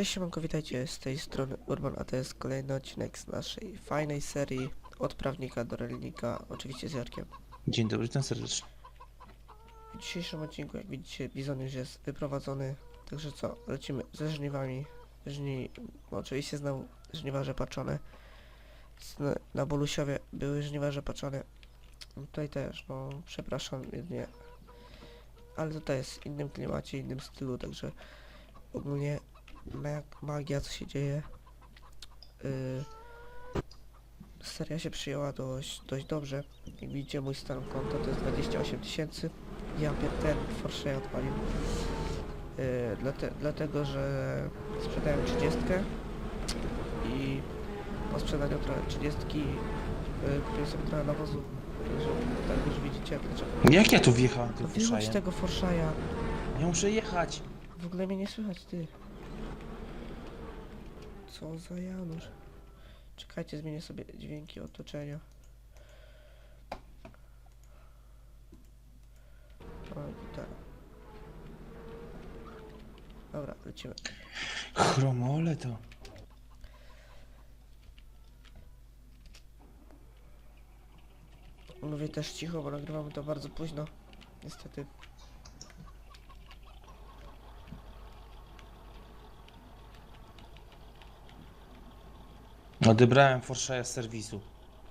Cześć siemanko, witajcie z tej strony Urban, a to jest kolejny odcinek z naszej fajnej serii od prawnika do rolnika, oczywiście z Jarkiem. Dzień dobry, witam serdecznie. W dzisiejszym odcinku, jak widzicie, Bizon już jest wyprowadzony, także co, lecimy ze żniwami. Żni... Oczywiście znowu żniwa rzepaczone. Z- Na Bolusiowie były żniwa rzepaczone. Tutaj też, no przepraszam jedynie. Ale tutaj jest w innym klimacie, innym stylu, także ogólnie mag- magia co się dzieje. Yy, seria się przyjęła dość, dość dobrze. Jak widzicie mój stan konta to jest 28 tysięcy. Ja ten Porsche odpalił. Yy, dlate, dlatego, że sprzedałem 30 i po sprzedaniu trochę 30 yy, kupiłem sobie trochę nawozu. Także tak już widzicie dlaczego. Jak ja tu wjechałem No tym wyłącz Forszajem? tego Forszaja. Ja muszę jechać. W ogóle mnie nie słychać, ty. Co za Janusz. Czekajcie, zmienię sobie dźwięki otoczenia. O, gitara. Dobra, lecimy. Chromole to. Mówię też cicho, bo nagrywamy to bardzo późno. Niestety. Odebrałem Forszaja z serwisu.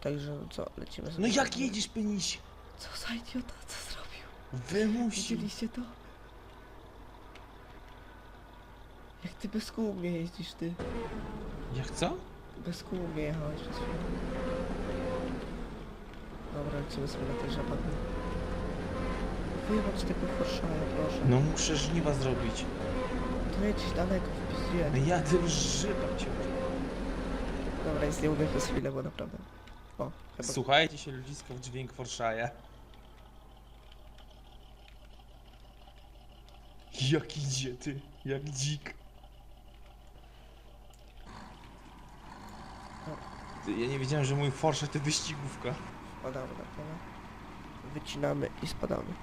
Także no co, lecimy No sobie. jak jedziesz, peniś? Co za idiota, co zrobił? Wymusił. Widzieliście to? Jak ty bez kół mnie jeździsz, ty? Jak co? Bez kół mnie jechałeś przez chwilę. Dobra, lecimy sobie na tej. Wyjebać tego proszę. No muszę żniwa zrobić. To jedź daleko, wpisuję. No jadę żybać. Dobra, nic nie mówię przez chwilę, bo naprawdę. O, chyba... Słuchajcie się ludzisko w dźwięk Forszaja. Jak idzie ty, jak dzik. Ty, ja nie wiedziałem, że mój Porsche to wyścigówka. Spadamy na pole. Wycinamy i spadamy.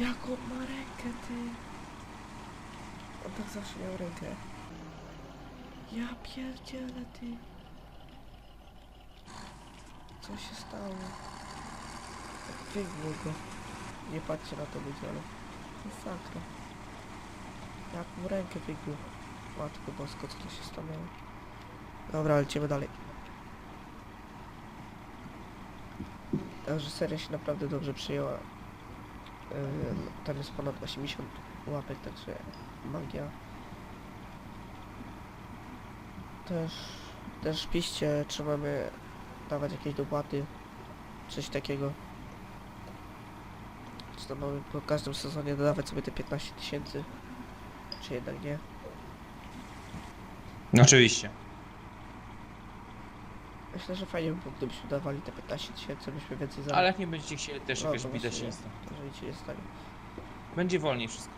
Jaką ma rękę ty? On tak zawsze miał rękę. Ja pierdzielę ty. Co się stało? Wygłuł go. Nie patrzcie na to ludzie, ale masakra. Jak mu rękę wygłuł. Matko bosko, co to się stanęło? Dobra, lecimy dalej. Także seria się naprawdę dobrze przyjęła. Tam jest ponad 80 łapek, także magia. Też, też piście, czy mamy dawać jakieś dopłaty, coś takiego. Czy to mamy po każdym sezonie dodawać sobie te 15 tysięcy, czy jednak nie? Oczywiście. Myślę, że fajnie by było, gdybyśmy dawali te 15 tysięcy, byśmy więcej zarobić. Ale jak nie będziecie chcieli, też No, jakaś bida się nie. nie stanie. Nie. Będzie wolniej wszystko.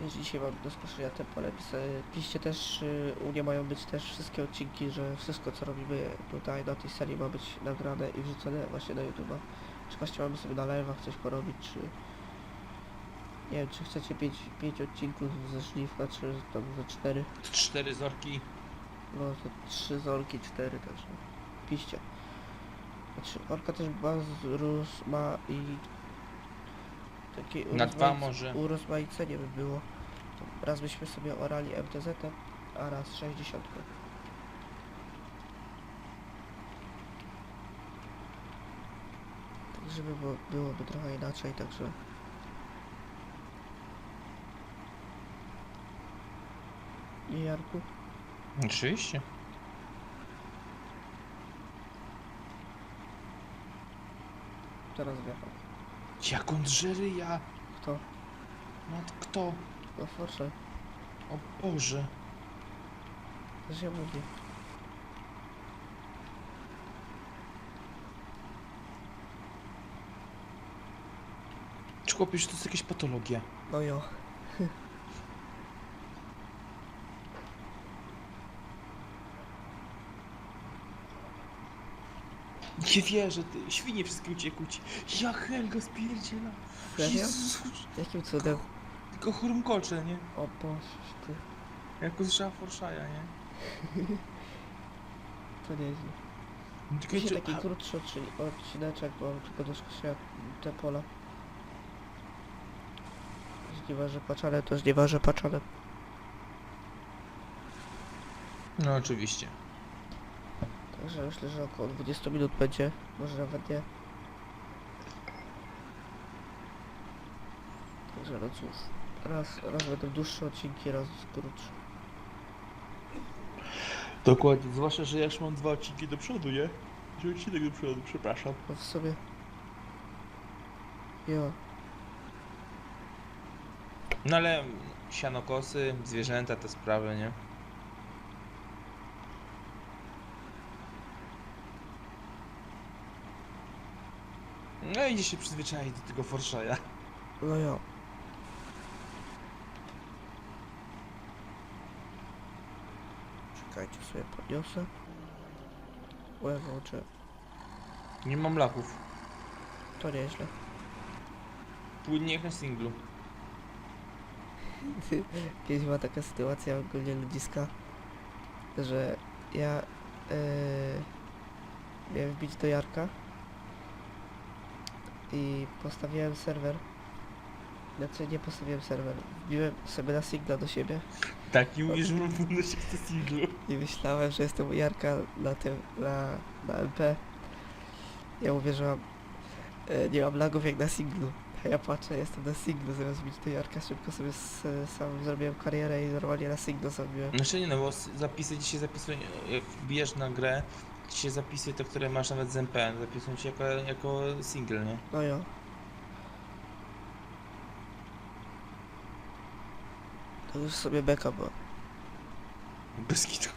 Więc dzisiaj mam do skoszenia te pole. Pis- Piście też, y, u mnie mają być też wszystkie odcinki, że wszystko co robimy tutaj na tej serii ma być nagrane i wrzucone właśnie na YouTube'a. Czy właśnie mamy sobie na live'ach coś porobić, czy... Nie wiem, czy chcecie 5 odcinków ze żniw, na czy tam ze 4. Cztery zorki. No to 3 z Orki, 4 też. no. Piście. Znaczy Orka też ma, zróz, ma i... Takie Na dwa urozmaic- może. Urozmaicenie by było. Raz byśmy sobie orali MTZ, a raz 60. Tak żeby było, byłoby trochę inaczej, także... Nie Jarku? Oczywiście. Teraz wjechał. Jak on żeryja. Kto? No kto? No Forsze. O Boże. Też ja mówię. Czy chłopiesz, to jest jakaś patologia? No jo. Nie wierzę, ty. Świnie wszystkie uciekły ci. Ja Helga spierdziela. Serio? Jezus. Jakim cudem? Tylko chrumkocze, nie? O Boże, ty, Jak usłyszała Forszaja, nie? to nieźle. Tylko Dzisiaj jeszcze- taki krótszy odci- odcineczek, bo tylko do się te pola. Żniwa, że paczane, to żniwa, że paczane. No oczywiście. Także myślę, że około 20 minut będzie, może nawet nie. Także no cóż, raz, raz będą dłuższe odcinki, raz krótsze. Dokładnie, zwłaszcza, że ja już mam dwa odcinki do przodu, nie? Że odcinek do przodu, przepraszam. No w sobie. Jo, No ale sianokosy, zwierzęta, te sprawy, nie? No idzie się przyzwyczaić do tego Forszaja. no jo. Czekajcie sobie podniosę. Łeb oczy, Nie mam lachów. to nieźle. Płynnie jak na singlu. Kiedyś była taka sytuacja ogólnie ludziska, że ja e, miałem wbić do Jarka i postawiłem serwer. Znaczy nie postawiłem serwer, wbiłem sobie na Sigla do siebie Tak, i mam płynność jak na singlu. i myślałem, że jestem u Jarka na tym, na, na MP. Ja mam, e, nie mam lagów jak na Siglu. A ja patrzę, jestem na Siglu, zamiast bić do Jarka, szybko sobie s, sam zrobiłem karierę i normalnie na Siglu zrobiłem. Znaczy nie no, bo s- zapisy się zapisują, jak wbijesz na grę, ci się zapisuje te, które masz nawet z MPN, zapisują ci jako, jako single, nie? No jo. To już sobie beka była. Bez kitu.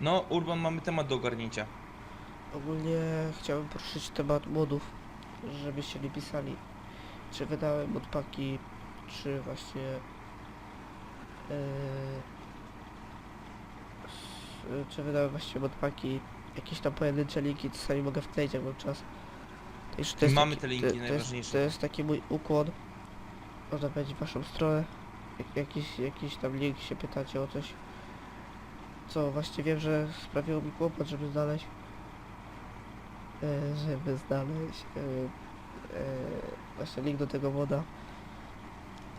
No, Urban, mamy temat do ogarnięcia. Ogólnie chciałbym poruszyć temat modów, żebyście nie pisali, czy wydałem modpaki, czy właśnie yy, czy wydałem właśnie modpaki, jakieś tam pojedyncze linki, czasami mogę wkleić jak mam czas. To już to jest Mamy taki, te linki to, to, jest, najważniejsze. to jest taki mój ukłon, można powiedzieć w waszą stronę, jak, jakiś, jakiś tam link się pytacie o coś, co właśnie wiem, że sprawiło mi kłopot, żeby znaleźć e, żeby znaleźć e, e, właśnie link do tego moda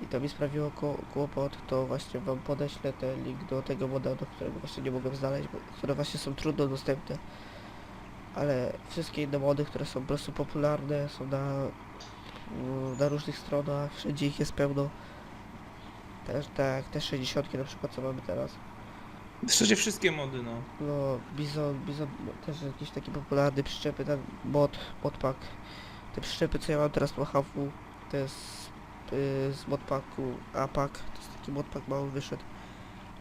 i to mi sprawiło kłopot, to właśnie wam podeślę ten link do tego moda, do którego właśnie nie mogłem znaleźć, bo, które właśnie są trudno dostępne ale wszystkie inne mody, które są po prostu popularne, są na, mm, na różnych stronach, wszędzie ich jest pełno też tak, te 60 na przykład co mamy teraz W zasadzie wszystkie mody, no. no, Bizon, Bizon też jakiś taki popularny przyczepy, ten mod, modpack. Te przyczepy, co ja mam teraz po HW, to jest y, z modpacku APAC, to jest taki modpack mały wyszedł.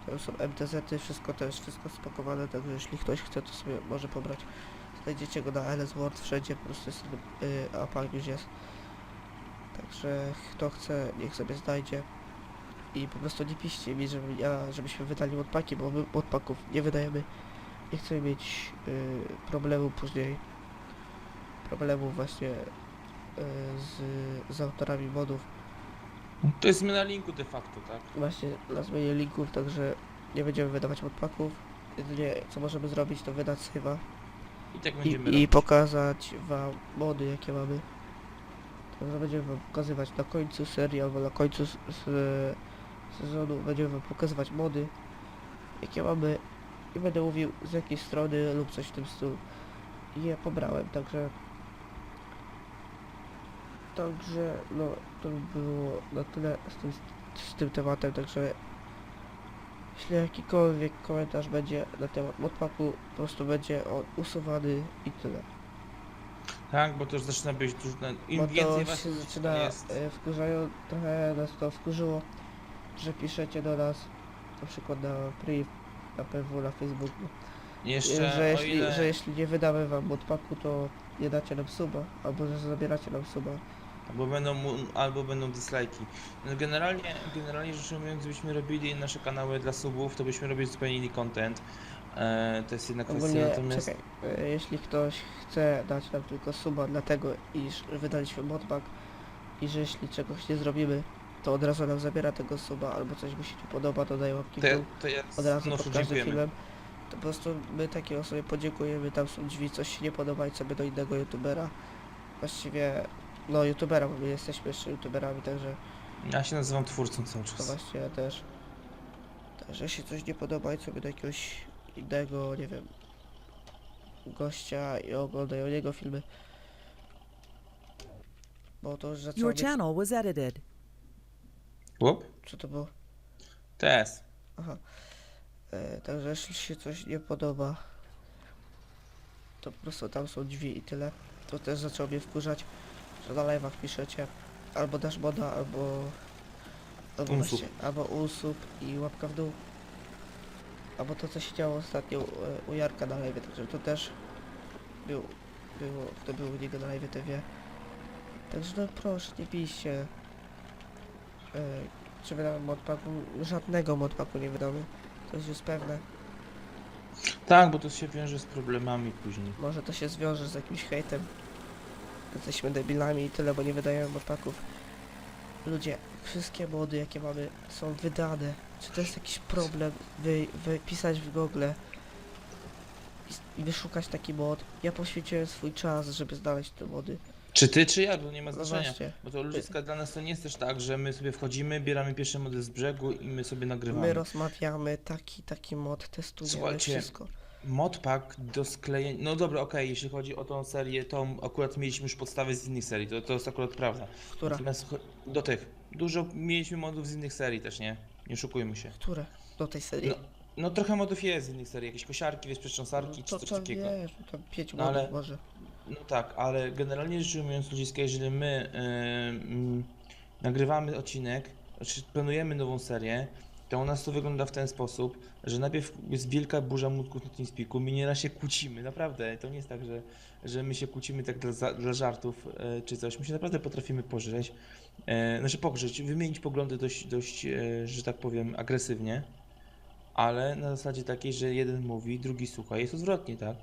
To są MTZ-y, wszystko też, wszystko spakowane, także jeśli ktoś chce, to sobie może pobrać. Znajdziecie go na LS World, wszędzie po prostu jest y, APAC już jest. Także kto chce, niech sobie znajdzie. I po prostu nie piszcie mi, żeby ja, żebyśmy wydali modpaki, bo my modpaków nie wydajemy. Nie chcemy mieć y, problemu później. Problemu właśnie y, z, z autorami modów. To jest zmiana linku de facto, tak? Właśnie na zmianie linków, także nie będziemy wydawać modpaków. Jedynie co możemy zrobić to wydać save'a I tak i, będziemy i robić. pokazać wam mody jakie mamy. Także będziemy wam pokazywać na końcu serii albo na końcu s- s- sezonu będziemy wam pokazywać mody jakie mamy i będę mówił z jakiej strony lub coś w tym stylu I je pobrałem, także także no to by było na tyle z tym, z tym tematem, także jeśli jakikolwiek komentarz będzie na temat modpacku, po prostu będzie on usuwany i tyle. Tak, bo to już zaczyna być dużo... Im Bo więcej to was się zaczyna jest... e, wkurzają, trochę nas to wkurzyło, że piszecie do nas, na przykład na priv, na PW, na Facebooku, Jeszcze że o jeśli, ile... że jeśli nie wydamy wam modpacku, to nie dacie nam suba, albo że zabieracie nam suba. Albo będą, albo będą dislajki. No generalnie, generalnie rzecz ujmując, gdybyśmy robili nasze kanały dla subów, to byśmy robili zupełnie inny content. E, to jest jedna kwestia, Ogólnie, natomiast... czekaj, e, jeśli ktoś chce dać nam tylko suba dlatego, iż wydaliśmy modpack i że jeśli czegoś nie zrobimy, to od razu nam zabiera tego suba, albo coś mu się nie podoba, to daje łapki w dół, to ja od razu no, pod każdym filmem. To po prostu my takiej osobie podziękujemy, tam są drzwi, coś się nie podoba i sobie do innego youtubera. Właściwie, no youtubera, bo my jesteśmy jeszcze youtuberami, także Ja się nazywam twórcą cały to czas. właśnie ja też. Także jeśli coś nie podoba i sobie do jakiegoś innego, nie wiem, gościa i oglądają jego filmy. Bo to już zaczęło Your channel was edited. Łup? Co to było? TS. Aha. E, także jeśli się coś nie podoba, to po prostu tam są drzwi i tyle. To też zaczęło mnie wkurzać, że na live'ach piszecie albo dasz moda, albo... Albo, Unsub. właśnie, albo unsub i łapka w dół. Albo to co się działo ostatnio u, u Jarka na live, także to też był, było, to było u niego na live, wie. Także no proszę, nie bijcie. E, czy wydamy modpacku? Żadnego modpacku nie wydamy. To jest już pewne. Tak, bo to się wiąże z problemami później. Może to się zwiąże z jakimś hejtem. Jesteśmy debilami i tyle, bo nie wydajemy modpacków. Ludzie, wszystkie mody jakie mamy są wydane. Czy to jest jakiś problem wy, wypisać w Google i, i wyszukać taki mod? Ja poświęciłem swój czas, żeby znaleźć te mody. Czy ty, czy ja, to nie ma No znaczenia. właśnie. Bo to ludziska dla nas to nie jest też tak, że my sobie wchodzimy, bieramy pierwszy model z brzegu i my sobie nagrywamy. My rozmawiamy, taki, taki mod testujemy, Słuchajcie, wszystko. Modpack do sklejenia. No dobra, okej, jeśli chodzi o tą serię, to akurat mieliśmy już podstawy z innych serii, to, to jest akurat prawda. Która? Natomiast cho- do tych. Dużo mieliśmy modów z innych serii też, nie? Nie oszukujmy się. Które? Do tej serii? No, no trochę modów jest z innych serii, jakieś kosiarki, wiesz, przetrząsarki No czy to, coś to takiego. wiesz, no tam pięć No modów ale- może. No tak, ale generalnie rzecz ujmując, ludziska, jeżeli my yy, mm, nagrywamy odcinek, czy planujemy nową serię, to u nas to wygląda w ten sposób, że najpierw jest wielka burza mózgów na TeamSpeaku, my nieraz się kłócimy, naprawdę, to nie jest tak, że, że my się kłócimy tak dla, dla żartów yy, czy coś, my się naprawdę potrafimy pożreć, yy, znaczy pogrzeć, wymienić poglądy dość, dość yy, że tak powiem, agresywnie, ale na zasadzie takiej, że jeden mówi, drugi słucha, jest odwrotnie, tak?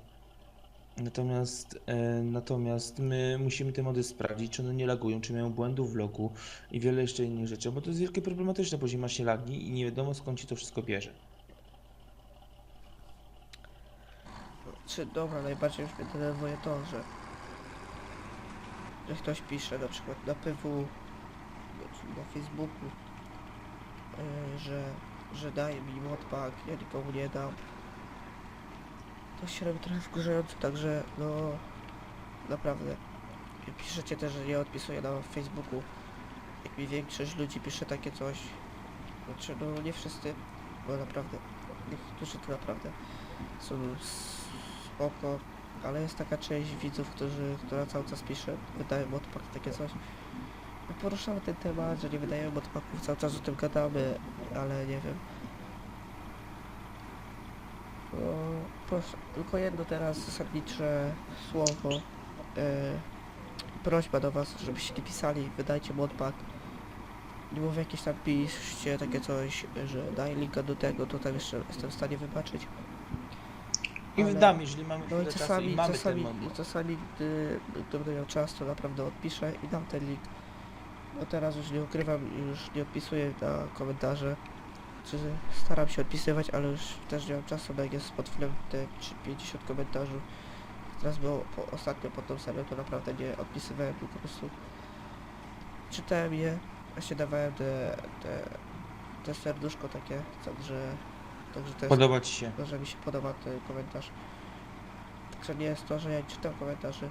Natomiast, e, natomiast my musimy te mody sprawdzić, czy one nie lagują, czy mają błędów w logu i wiele jeszcze innych rzeczy, bo to jest wielkie problematyczne, bo ma się lagi i nie wiadomo skąd ci to wszystko bierze. Czy dobra, najbardziej już mnie denerwuje to, że, że ktoś pisze na przykład na PW na Facebooku, yy, że, że daje mi modpack, ja nikomu nie dam. To się robi trochę wkurzające, także no naprawdę. Piszecie też, że nie odpisuję na Facebooku. Jak mi większość ludzi pisze takie coś. Znaczy no nie wszyscy, bo naprawdę niektórzy to naprawdę są spoko, ale jest taka część widzów, którzy, która cały czas pisze, wydaje modpack, takie coś. My poruszamy ten temat, że nie wydajemy modpacków, cały czas o tym gadamy, ale nie wiem. No, proszę, tylko jedno teraz zasadnicze słowo. E, prośba do was, żebyście nie pisali, wydajcie modpack. Nie mówię jakieś tam piszcie takie coś, że daj linka do tego, to tam jeszcze jestem w stanie wybaczyć. I Ale- wydamy, jeżeli mamy No chwilę i czasu czasami, i mamy czasami, ten mod. czasami gdy, gdy będę miał czas, to naprawdę odpiszę i dam ten link. No teraz już nie ukrywam, już nie odpisuję na komentarze. Staram się odpisywać, ale już też nie mam czasu, bo jak jest pod filmem te 50 komentarzy. Teraz było po, ostatnio pod tą serią, to naprawdę nie odpisywałem, tylko po prostu czytałem je, właśnie dawałem te, te, te serduszko takie, także, także to jest Podoba ci się. to, że mi się podoba ten komentarz. Także nie jest to, że ja nie czytam komentarzy.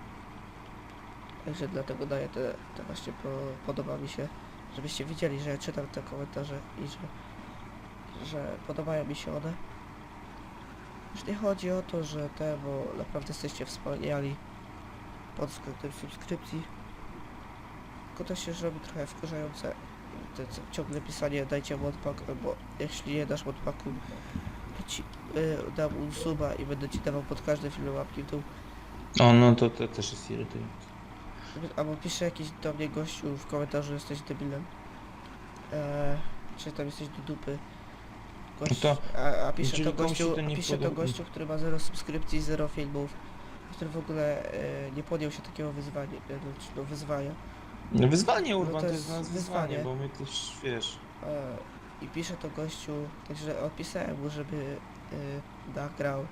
Także dlatego daję te, te właśnie po, podoba mi się, żebyście widzieli, że ja czytam te komentarze i że, że podobają mi się one. Już nie chodzi o to, że te, bo naprawdę jesteście wspaniali pod względem subskrypcji. Tylko to się robi trochę wkurzające. Te, co- ciągle pisanie dajcie modpack, bo jeśli nie dasz modpacku, to ci y, dam unsuba i będę ci dawał pod każdym filmem łapki w dół. O, no to, to też jest irytujące. Albo pisze jakiś do mnie gościu w komentarzu jesteś debilem. Eee, czy tam jesteś do dupy. Gość, To, a, a pisze to jeżeli komuś się gościu, to nie a pisze to podoba- gościu, który ma zero subskrypcji, zero filmów, który w ogóle e, nie podjął się takiego wyzwania, e, no, czy no, wyzwania. No wyzwanie Urban to to jest jest nas wyzwanie. wyzwanie, bo my też wiesz. E, I pisze to gościu, także odpisałem mu, żeby e, nagrał,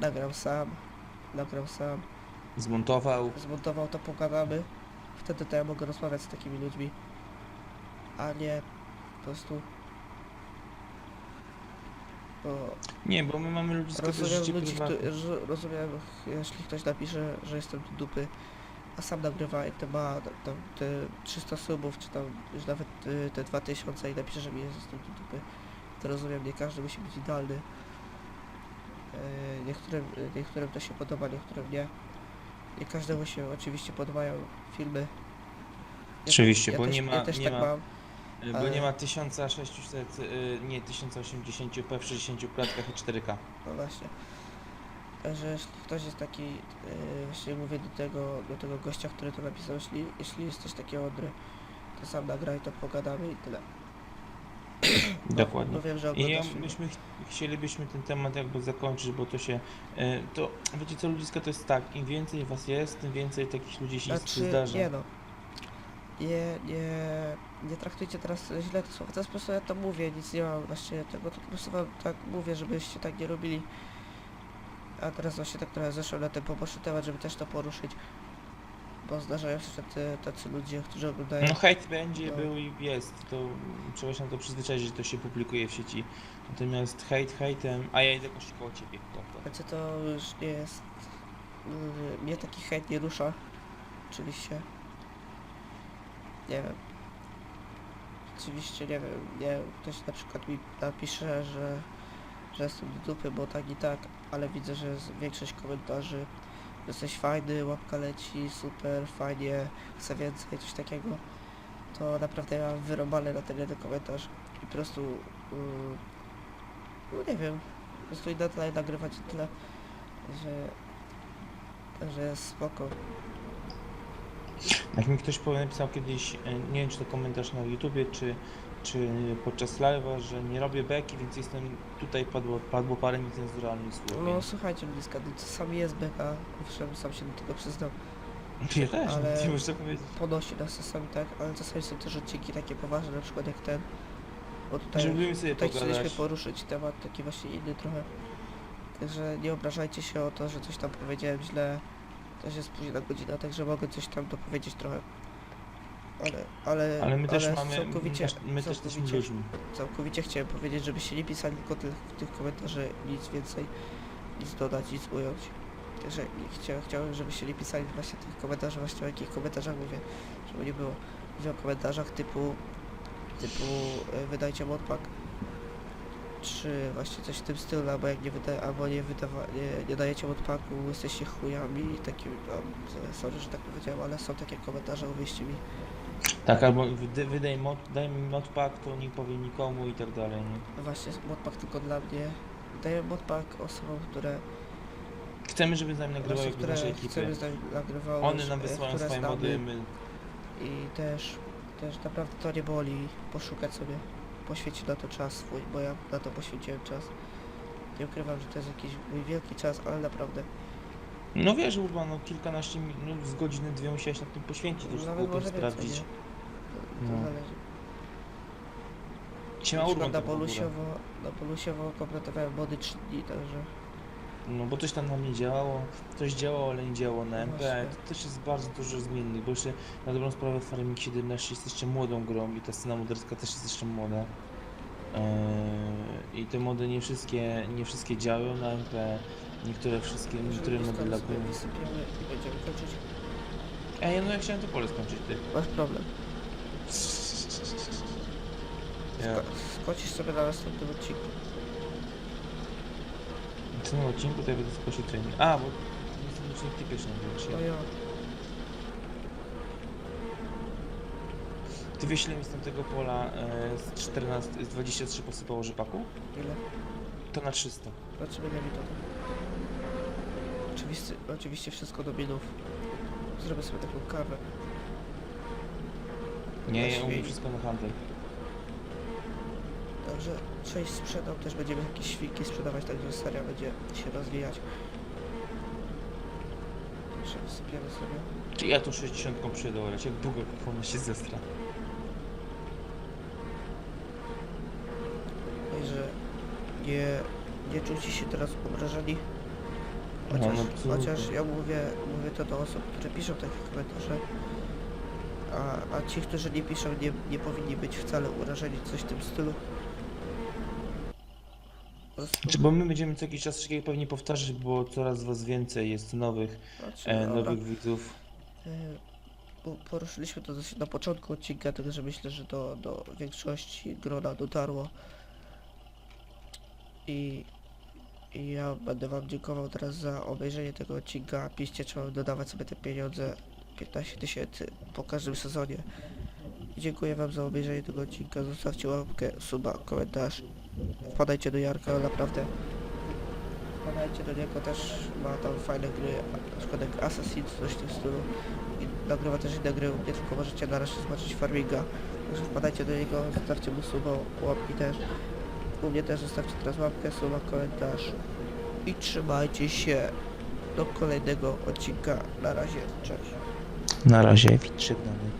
nagrał sam, nagrał sam, Zmontował. zmontował to, pogadamy. Wtedy to ja mogę rozmawiać z takimi ludźmi, a nie po prostu. Bo Nie, bo my mamy ludzkie też rozumiem ludzi, prywatne. którzy, że- rozumiem, jeśli ktoś napisze, że jestem do dupy, a sam nagrywa i te ma tam te 300 subów, czy tam już nawet y, te 2000 i napisze, że mi jest jestem do dupy, to rozumiem, nie każdy musi być idealny. E, Niektórym, niektórym to się podoba, niektórym nie. Nie każdemu się oczywiście podobają filmy. Ja- Oczywiście, bo też, nie ma, ja też nie tak ma, mam. Bo ale- nie ma 1600, y, nie 1080p w 60 klatkach i 4K. No właśnie. Że jeśli ktoś jest taki, yy, właśnie mówię do tego, do tego gościa, który to napisał, jeśli, jeśli jesteś taki mądry, to sam nagraj, to pogadamy i tyle. Dokładnie. No wiem, że I ja, oglądasz myśmy ch- chcielibyśmy ten temat jakby zakończyć, bo to się, e, to wiecie co ludziska to jest tak, im więcej was jest, tym więcej takich ludzi się Znaczy, zdarza. nie no. Nie, nie, nie traktujcie teraz źle te słowa. Teraz po prostu ja to mówię, nic nie mam właśnie tego, to po prostu wam tak mówię, żebyście tak nie robili. A teraz właśnie tak trochę zeszłem na ten poboczny temat, żeby też to poruszyć. Bo zdarzają się tacy, tacy ludzie, którzy oglądają No hejt będzie, No. był i jest, to trzeba się na to przyzwyczaić, że to się publikuje w sieci. Natomiast hejt hejtem, a ja idę kości koło ciebie. chłopie. Znaczy to już nie jest... yy, Mnie taki hejt nie rusza. Oczywiście. Nie wiem. Oczywiście nie wiem, nie ktoś na przykład mi napisze, że, że jestem do dupy, bo tak i tak, ale widzę, że jest większość komentarzy jesteś fajny, łapka leci, super, fajnie, chcę więcej, coś takiego. To naprawdę ja mam wyrąbane na ten jeden komentarz i po prostu... Yy, no nie wiem, po prostu idę dalej nagrywać tyle, że, że jest spoko. Jak mi ktoś napisał kiedyś, e, nie wiem czy to komentarz na YouTubie, czy, czy podczas live'a, że nie robię beki, więc jestem, tutaj padło, padło parę niecenzuralnych słów. No słuchajcie bliska, no to sam jest beka, owszem, sam się do tego przyznam, Ja też, ale- nie muszę powiedzieć. ponosi nas czasami tak, ale czasami są też odcinki takie poważne, na przykład jak ten, bo tutaj, sobie tutaj chcieliśmy poruszyć temat taki właśnie inny trochę, także nie obrażajcie się o to, że coś tam powiedziałem źle, też jest późna godzina, także mogę coś tam dopowiedzieć trochę. Ale, ale, Ale my też mamy, my całkowicie, my też jesteśmy całkowicie, ludźmi. całkowicie chciałem powiedzieć, żebyście nie pisali tylko tych, w tych komentarzy nic więcej, nic dodać, nic ująć. Także chciałem, chciałem, żebyście nie pisali właśnie tych komentarzy, właśnie o jakich komentarzach mówię, żeby nie było. Mówię o komentarzach typu, typu e, wydajcie modpack, czy właśnie coś w tym stylu, albo jak nie wyda, albo nie, wydawa, nie, nie dajecie modpacku, jesteście chujami, takim, no, sorry, że tak powiedziałem, ale są takie komentarze, uwierzcie mi. Tak, albo wyda- wydaj mod, daj mi modpack, to nie powiem nikomu i tak dalej, nie? No właśnie, modpack tylko dla mnie. Daję modpack osobom, które, Chcemy, żeby z nami nagrywały jakby które ekipy. chcemy z nami nagrywały, One nam e, wysyłają które swoje znamy mody, my... I też, też naprawdę to nie boli poszukać sobie, poświęcić na to czas swój, bo ja na to poświęciłem czas. Nie ukrywam, że to jest jakiś mój wielki czas, ale naprawdę, No wiesz, Urban, no kilkanaście minut, z godziny, dwie musiałeś na tym poświęcić, sobie może więcej, sprawdzić. nie? To, to No. zależy. Siema Na Urban na. Polusiowo, na Polusiowo kompletowałem mody 3 dni, także No bo coś tam nam nie działało, coś działało, ale nie działało na MP. To też jest bardzo dużo zmiennych, bo jeszcze na dobrą sprawę Farming 17 jest jeszcze młodą grą i ta scena moderska też jest jeszcze młoda. Eee, I te mody nie wszystkie, nie wszystkie działają na MP, niektóre wszystkie, niektóre mody kończyć, Ej, no ja chciałem to pole skończyć ty. masz problem. Ja, Skocisz sobie na następnym odcinku. Tym odcinku to ja będę skosił trening. A, bo następny odcinek ty pierwszy nagrywasz. No ja. Ty wyślij mi z tamtego pola e, z 14, z 23 posypało rzepaku? ile? To na 300. Zobaczymy ile mi to da. Oczywiście, oczywiście wszystko do binów. Zrobię sobie taką kawę. Nie, ja umiem wszystko na handel. Tak. Może część sprzedam, też będziemy jakieś świnki sprzedawać, także seria będzie się rozwijać. Jeszcze wysypiemy sobie. Czy ja tu 60 przyjadę orać, jak długo ona się zestra. Także nie, nie czujcie się teraz obrażeni. No, Chociaż, no, absolutnie. chociaż ja mówię, mówię to do osób, które piszą takie komentarze. A, a ci, którzy nie piszą, nie, nie powinni być wcale urażeni, coś w tym stylu. Prostu, Czy bo my będziemy co jakiś czas wszystkiego pewnie powtarzać, bo coraz was więcej jest nowych, znaczy, e, dobra, nowych widzów. e, poruszyliśmy to dosyć na początku odcinka, także myślę, że do, do większości grona dotarło. I, I ja będę wam dziękował teraz za obejrzenie tego odcinka. Piszcie, czy mam dodawać sobie te pieniądze 15 tysięcy po każdym sezonie. Dziękuję wam za obejrzenie tego odcinka. Zostawcie łapkę, suba, komentarz. Wpadajcie do Jarka, naprawdę. Wpadajcie do niego, też ma tam fajne gry, na przykład jak Assassin's, coś w tym stylu. I nagrywa też inne gry, nie tylko możecie na razie zobaczyć Farminga. Także wpadajcie do niego, zostawcie mu suba, łapki też. U mnie też zostawcie teraz łapkę, suba, komentarz. I trzymajcie się do kolejnego odcinka. Na razie, cześć. Na razie, żegnamy.